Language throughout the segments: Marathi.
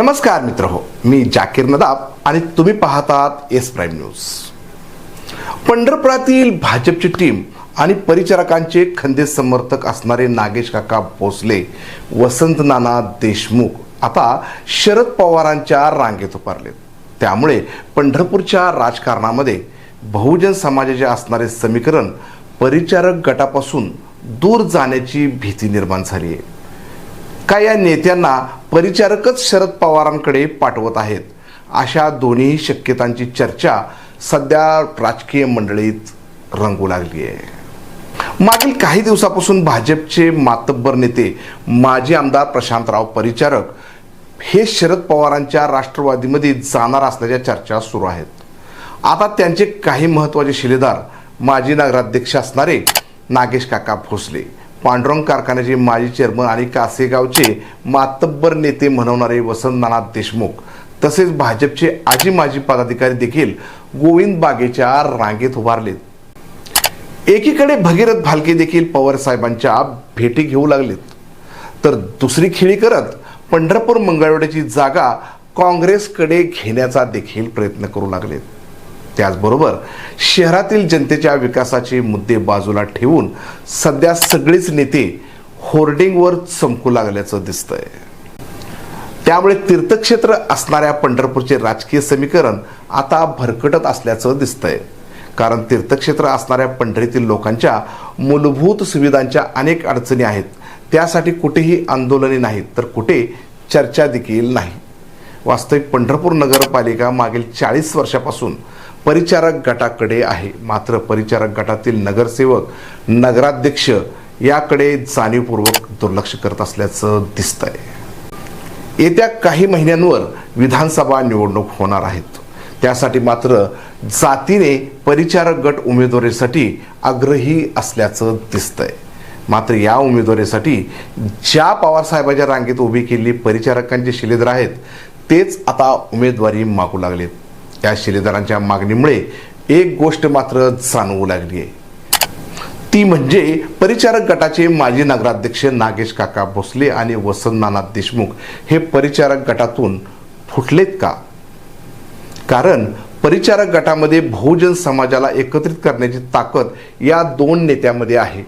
नमस्कार मित्र हो मी जाकीर नदाब आणि तुम्ही पाहतात एस प्राईम न्यूज. पंढरपुरातील भाजपची टीम आणि परिचारकांचे खंदे समर्थक असणारे नागेश काका भोसले वसंत नाना देशमुख आता शरद पवारांच्या रांगेत उभारलेत. त्यामुळे पंढरपूरच्या राजकारणामध्ये बहुजन समाजाचे असणारे समीकरण परिचारक गटापासून दूर जाण्याची भीती निर्माण झाली आहे. का या नेत्यांना परिचारकच शरद पवारांकडे पाठवत आहेत? अशा दोन्ही शक्यतांची चर्चा सध्या राजकीय मंडळीत रंगू लागली आहे. मागील काही दिवसापासून भाजपचे मातब्बर नेते माजी आमदार प्रशांतराव परिचारक हे शरद पवारांच्या राष्ट्रवादीमध्ये जाणार असल्याच्या चर्चा सुरू आहेत. आता त्यांचे काही महत्त्वाचे शिलेदार माजी नगराध्यक्ष असणारे नागेश काका भोसले पांडुरंग कारखान्याचे माजी चेअरमन आणि कासेगावचे मातब्बर नेते म्हणवणारे वसंत नाना देशमुख तसेच भाजपचे आजी माजी पदाधिकारी देखील गोविंद बागेच्या रांगेत उभारलेत. एकीकडे भगीरथ भालके देखील पवार साहेबांच्या भेटी घेऊ लागलेत. तर दुसरी खेळी करत पंढरपूर मंगळवाड्याची जागा काँग्रेसकडे घेण्याचा देखील प्रयत्न करू लागलेत. त्याचबरोबर शहरातील जनतेच्या विकासाचे मुद्दे बाजूला ठेवून सध्या सगळेच नेते होर्डिंगवर चमकू लागल्याचं दिसतंय. त्यामुळे तीर्थक्षेत्र असणाऱ्या पंढरपूरचे राजकीय समीकरण आता भरकटत असल्याचं दिसतंय. कारण तीर्थक्षेत्र असणाऱ्या पंढरीतील लोकांच्या मूलभूत सुविधांच्या अनेक अडचणी आहेत. त्यासाठी कुठेही आंदोलने नाहीत तर कुठे चर्चा देखील नाही. वास्तविक पंढरपूर नगरपालिका मागील चाळीस वर्षापासून परिचारक गटाकडे आहे. मात्र परिचारक गटातील नगरसेवक नगराध्यक्ष याकडे जाणीवपूर्वक दुर्लक्ष करत असल्याचं दिसतंय. येत्या काही महिन्यांवर विधानसभा निवडणूक होणार आहेत. त्यासाठी मात्र जातीने परिचारक गट उमेदवारीसाठी आग्रही असल्याचं दिसतंय. मात्र या उमेदवारीसाठी ज्या पवारसाहेबांच्या रांगेत उभी केलेली परिचारकांचे शिलेदार आहेत तेच आता उमेदवारी मागू लागलेत. या शिलेदारांच्या मागणीमुळे एक गोष्ट मात्र जाणवू लागली आहे. ती म्हणजे परिचारक गटाचे माजी नगराध्यक्ष नागेश काका भोसले आणि वसंत नाना देशमुख हे परिचारक गटातून फुटलेत का? कारण परिचारक गटामध्ये बहुजन समाजाला एकत्रित करण्याची ताकद या दोन नेत्यामध्ये आहे.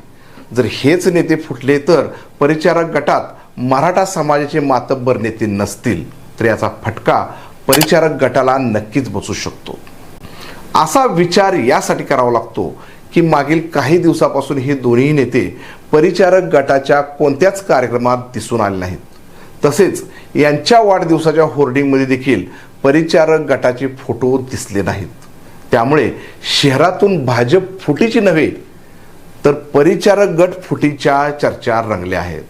जर हेच नेते फुटले तर परिचारक गटात मराठा समाजाचे मातब्बर नेते नसतील. तर याचा फटका परिचारक गटाला नक्कीच बसू शकतो. असा विचार यासाठी करावा लागतो की मागील काही दिवसापासून हे दोन्ही नेते परिचारक गटाच्या कोणत्याच कार्यक्रमात दिसून आले नाहीत. तसेच यांच्या वाढदिवसाच्या होर्डिंगमध्ये देखील परिचारक गटाचे फोटो दिसले नाहीत. त्यामुळे शहरातून भाजप फुटीची नव्हे तर परिचारक गट फुटीच्या चर्चा रंगल्या आहेत.